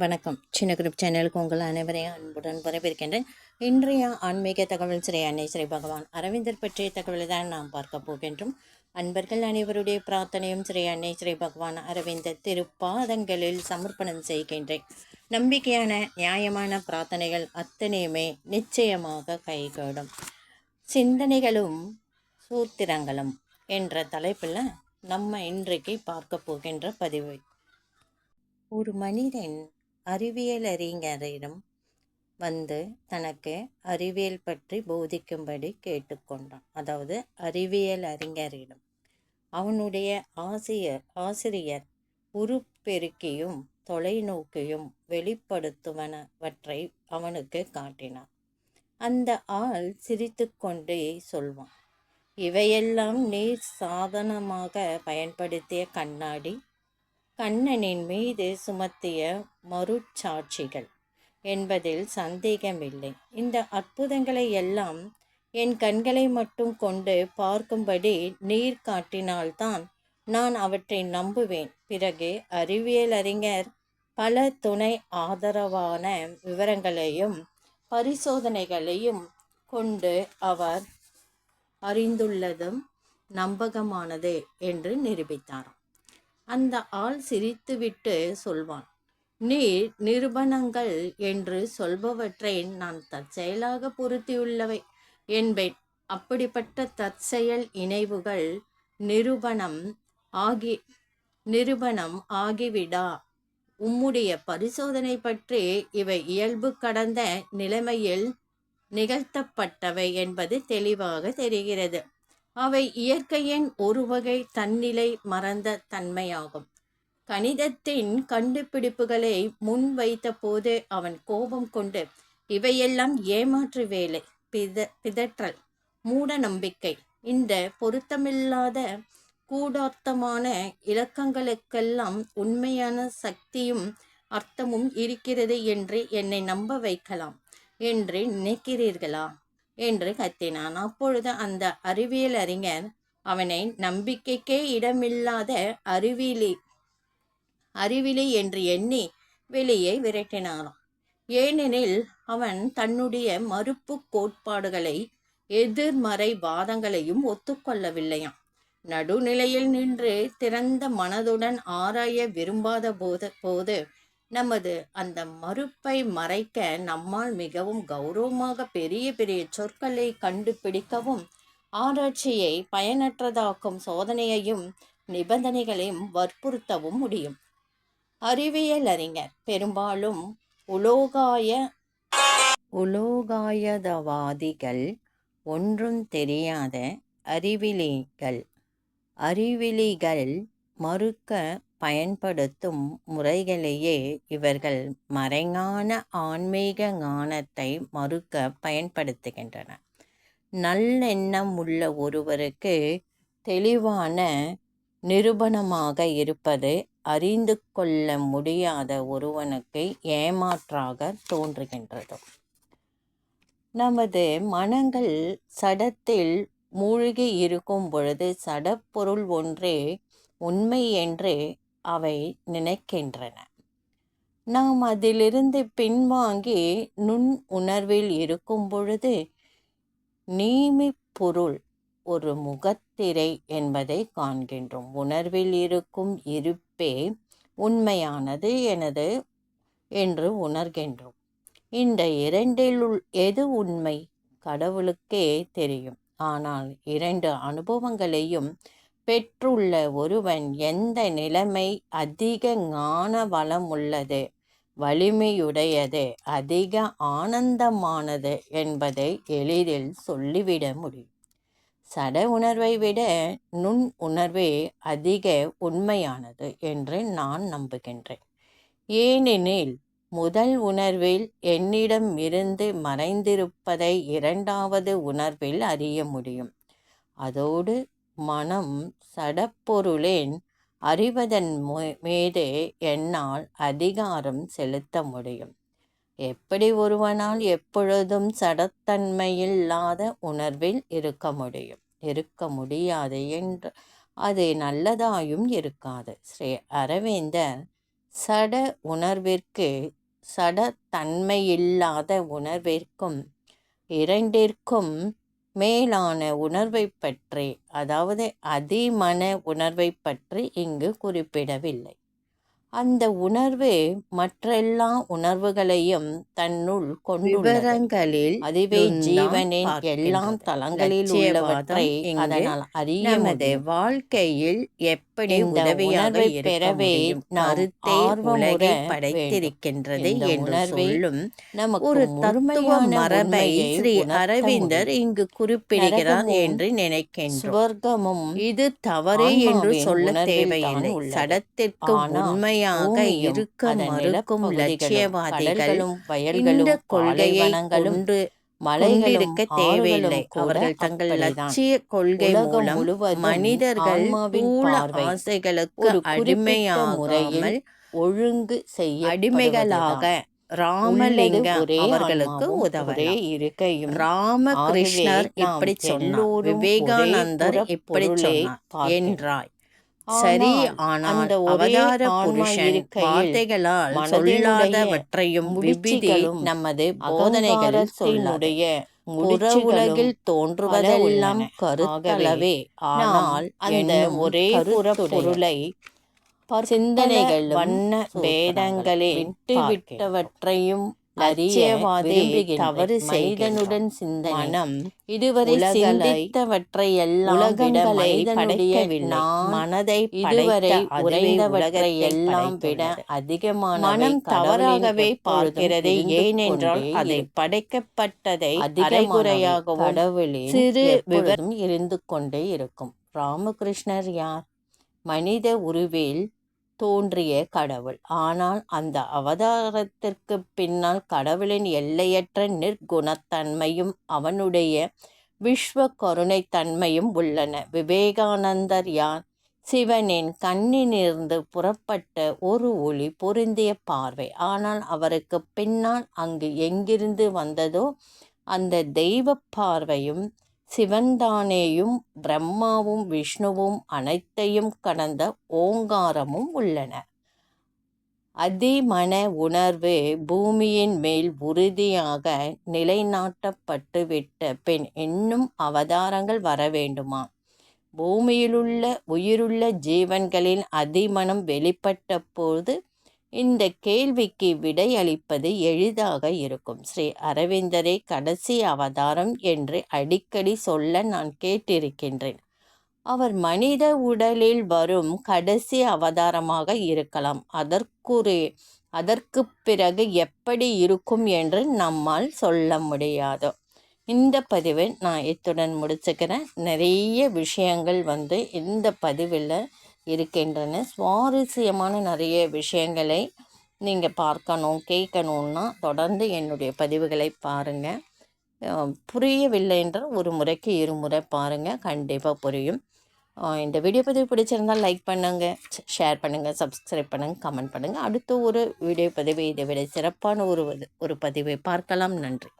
வணக்கம். சின்ன குரூப் சேனலுக்கு உங்கள் அனைவரையும் அன்புடன் வரவேற்கின்றேன். இன்றைய ஆன்மீக தகவல் ஸ்ரீ அன்னை ஸ்ரீ பகவான் அரவிந்தர் பற்றிய தகவலை தான் நாம் பார்க்க போகின்றோம். அன்பர்கள் அனைவருடைய பிரார்த்தனையும் ஸ்ரீ அன்னை ஸ்ரீ பகவான் அரவிந்தர் திருப்பாதங்களில் சமர்ப்பணம் செய்கின்றேன். நம்பிக்கையான நியாயமான பிரார்த்தனைகள் அத்தனையுமே நிச்சயமாக கைகூடும். சிந்தனைகளும் சூத்திரங்களும் என்ற தலைப்பில் நம்ம இன்றைக்கு பார்க்க போகின்ற பதிவு. ஒரு மனிதன் அறிவியலறிஞரிடம் வந்து தனக்கு அறிவியல் பற்றி போதிக்கும்படி கேட்டுக்கொண்டான். அதாவது அறிவியல் அறிஞரிடம். அவனுடைய ஆசிரியர் ஆசிரியர் உருப்பெருக்கியும் தொலைநோக்கியும் வெளிப்படுத்துவனவற்றை அவனுக்கு காட்டினான். அந்த ஆள் சிரித்துக்கொண்டே சொல்வான் இவையெல்லாம் நீர் சாதனமாக பயன்படுத்திய கண்ணாடி கண்ணனின் மீது சுமத்திய மறுச்சாட்சிகள் என்பதில் சந்தேகமில்லை. இந்த அற்புதங்களை எல்லாம் என் கண்களை மட்டும் கொண்டு பார்க்கும்படி நீர் காட்டினால்தான் நான் அவற்றை நம்புவேன். பிறகு அறிவியல் அறிஞர் பல துணை ஆதரவான விவரங்களையும் பரிசோதனைகளையும் கொண்டு அவர் அறிந்துள்ளதும் நம்பகமானதே என்று நிரூபித்தார். அந்த ஆள் சிரித்துவிட்டு சொல்வான் நீ நிருபணங்கள் என்று சொல்பவற்றை நான் தற்செயலாக பொருத்தியுள்ளவை என்பேன். அப்படிப்பட்ட தற்செயல் இணைவுகள் நிருபணம் ஆகி நிருபணம் ஆகிவிடா. உம்முடைய பரிசோதனை பற்றி இவை இயல்பு கடந்த நிலைமையில் நிகழ்த்தப்பட்டவை என்பது தெளிவாக தெரிகிறது. அவை இயற்கையின் ஒரு வகை தன்னிலை மறந்த தன்மையாகும். கணிதத்தின் கண்டுபிடிப்புகளை முன்வைத்த போது அவன் கோபம் கொண்டு இவையெல்லாம் ஏமாற்று வேலை பித பிதற்றல் மூட நம்பிக்கை இந்த பொருத்தமில்லாத கூடார்த்தமான இலக்கங்களுக்கெல்லாம் உண்மையான சக்தியும் அர்த்தமும் இருக்கிறது என்று என்னை நம்ப வைக்கலாம் என்று நினைக்கிறீர்களா? என்று கத்தினான். அப்பொழுது அந்த அறிவியல் அறிஞர் அவனை நம்பிக்கைக்கே இடமில்லாத அறிவியலி அறிவிலி என்று எண்ணி வெளியே விரட்டினாராம். ஏனெனில் அவன் தன்னுடைய மறுப்பு கோட்பாடுகளை எதிர்மறை வாதங்களையும் ஒத்துக்கொள்ளவில்லையாம். நடுநிலையில் நின்று திறந்த மனதுடன் ஆராய விரும்பாத போது போது நமது அந்த மறுப்பை மறைக்க நம்மால் மிகவும் கௌரவமாக பெரிய பெரிய சொற்களை கண்டுபிடிக்கவும் ஆராய்ச்சியை பயனற்றதாக்கும் சோதனையையும் நிபந்தனைகளையும் வற்புறுத்தவும் முடியும். அறிவியல் அறிஞர் பெரும்பாலும் உலோகாய உலோகாயதவாதிகள் ஒன்றும் தெரியாத அறிவிலிகள். அறிவிலிகள் மறுக்க பயன்படுத்தும் முறைகளையே இவர்கள் மறைஞான ஆன்மீக ஞானத்தை மறுக்க பயன்படுத்துகின்றனர் நல்லெண்ணம் உள்ள ஒருவருக்கு தெளிவான நிரூபணமாக இருப்பது அறிந்து கொள்ள முடியாத ஒருவனுக்கு ஏமாற்றாக தோன்றுகின்றது. நமது மனங்கள் சடத்தில் மூழ்கி இருக்கும் பொழுது சடப்பொருள் ஒன்றே உண்மை என்று அவை நினைக்கின்றன. நாம் அதிலிருந்து பின்வாங்கி நுண் உணர்வில் இருக்கும் பொழுது நீமி பொருள் ஒரு முகத்திரை என்பதை காண்கின்றோம். உணர்வில் இருக்கும் இருப்பே உண்மையானது எனது என்று உணர்கின்றோம். இந்த இரண்டில் எது உண்மை? கடவுளுக்கே தெரியும். ஆனால் இரண்டு அனுபவங்களையும் பெற்றுள்ள ஒருவன் எந்த நிலைமை அதிக ஞான வளம் உள்ளது? வலிமையுடையது அதிக ஆனந்தமானது என்பதை எளிதில் சொல்லிவிட முடியும். சட உணர்வை விட நுண் உணர்வே அதிக உண்மையானது என்று நான் நம்புகின்றேன். ஏனெனில் முதல் உணர்வில் என்னிடம் இருந்து மறைந்திருப்பதை இரண்டாவது உணர்வில் அறிய முடியும். அதோடு மனம் சடப்பொருளின் அறிவதன் மீதே என்னால் அதிகாரம் செலுத்த முடியும். எப்படி ஒருவனால் எப்பொழுதும் சடத்தன்மையில்லாத உணர்வில் இருக்க முடியும்? இருக்க முடியாது என்று அது நல்லதாயும் இருக்காது. ஸ்ரீ அரவிந்தர் சட உணர்விற்கு சடத்தன்மையில்லாத உணர்விற்கும் இரண்டிற்கும் மேலான உணர்வைப் பற்றி அதாவது அதிமன உணர்வைப் பற்றி இங்கு குறிப்பிடவில்லை. அந்த உணர்வு மற்றெல்லா உணர்வுகளையும் தன்னுள் கொண்டுள்ளது. அதுவே ஜீவனின் எல்லா தளங்களில் உள்ளவற்றை அதனால் அறிய வாழ்க்கையில் எப்படி உதவியாக பெறவே கருத்தை உலகை படைத்திருக்கின்றது என்று சொல்லும் நமக்கு ஒரு தத்துவ மரபை ஸ்ரீ அரவிந்தர் இங்கு குறிப்பிடுகிறார் என்று நினைக்கின்றோம். சுவர்க்கமும் இது தவறு என்று சொல்ல தேவையில்லை. சடத்திற்கு உண்மையாக இருக்க மறுக்கும் லட்சியவாதிகளும் இந்த கொள்கையை கொண்டு மலைகளுக்கு தேவையில்லை. அவர்கள் தங்கள் லட்சிய கொள்கை மூலம் மனிதர்கள் ஆசைகளுக்கு அடிமையாக முறையில் ஒழுங்கு செய்ய அடிமைகளாக ராமலிங்க அவர்களுக்கு உதவரே இருக்கையும் ராமகிருஷ்ணர் இப்படி சொன்னார் விவேகானந்தர் இப்படி சொன்னார். என்றாய். சரி ஆனால் அவதார புருஷன் வார்த்தைகளால் சொல்லாதவற்றையும் விபிதி நமது போதனைகளில் சொல்லுடைய உலகில் தோன்றுவதெல்லாம் கருத்தளவே. ஆனால் அந்த ஒரே பொருளை சிந்தனைகள் வண்ண வேதங்களில் விட்டவற்றையும் அறியவாதே தவறு செய்தனுடன் சிந்தனம் இதுவரை சிந்தித்தவற்றை எல்லாம் விட மனிதனுடைய மனதை இதுவரை உறைந்தவற்றை எல்லாம் விட அதிகமான மனம் தவறாகவே பார்க்கிறது ஏனென்றால் அதை படைக்கப்பட்டதை அதிகமுறையாக கடவுளில் சிறு விவரம் இருந்து கொண்டே இருக்கும். ராமகிருஷ்ணர் யார்? மனித உருவில் தோன்றிய கடவுள். ஆனால் அந்த அவதாரத்திற்கு பின்னால் கடவுளின் எல்லையற்ற நிர்குணத்தன்மையும் அவனுடைய விஸ்வ கருணைத்தன்மையும் உள்ளன. விவேகானந்தர் யார்? சிவனின் கண்ணினிருந்து புறப்பட்ட ஒரு ஒளி பொருந்திய பார்வை. ஆனால் அவருக்கு பின்னால் அங்கு எங்கிருந்து வந்ததோ அந்த தெய்வ பார்வையும் சிவன்தானேயும் பிரம்மாவும் விஷ்ணுவும் அனைத்தையும் கடந்த ஓங்காரமும் உள்ளன. அதிமன உணர்வு பூமியின் மேல் உறுதியாக நிலைநாட்டப்பட்டுவிட்ட பின் இன்னும் அவதாரங்கள் வர வேண்டுமா? பூமியிலுள்ள உயிருள்ள ஜீவன்களின் அதிமனம் வெளிப்பட்ட போது இந்த கேள்விக்கு விடையளிப்பது எளிதாக இருக்கும். ஸ்ரீ அரவிந்தரே கடைசி அவதாரம் என்று அடிக்கடி சொல்ல நான் கேட்டிருக்கின்றேன். அவர் மனித உடலில் வரும் கடைசி அவதாரமாக இருக்கலாம். அதற்குரிய அதற்கு பிறகு எப்படி இருக்கும் என்று நம்மால் சொல்ல முடியாது. இந்த பதிவை நான் இத்துடன் முடிச்சுக்கிறேன். நிறைய விஷயங்கள் வந்து இந்த பதிவில் இருக்கின்றன. சுவாரஸ்யமான நிறைய விஷயங்களை நீங்கள் பார்க்கணும் கேட்கணுன்னா தொடர்ந்து என்னுடைய பதிவுகளை பாருங்கள் புரியவில்லை என்றால் ஒரு முறைக்கு இருமுறை பாருங்கள் கண்டிப்பாக புரியும். இந்த வீடியோ பதிவு பிடிச்சிருந்தால் லைக் பண்ணுங்கள் ஷேர் பண்ணுங்கள் சப்ஸ்கிரைப் பண்ணுங்கள் கமெண்ட் பண்ணுங்கள் அடுத்த ஒரு வீடியோ பதிவை இதை விட சிறப்பான ஒரு ஒரு பதிவை பார்க்கலாம். நன்றி.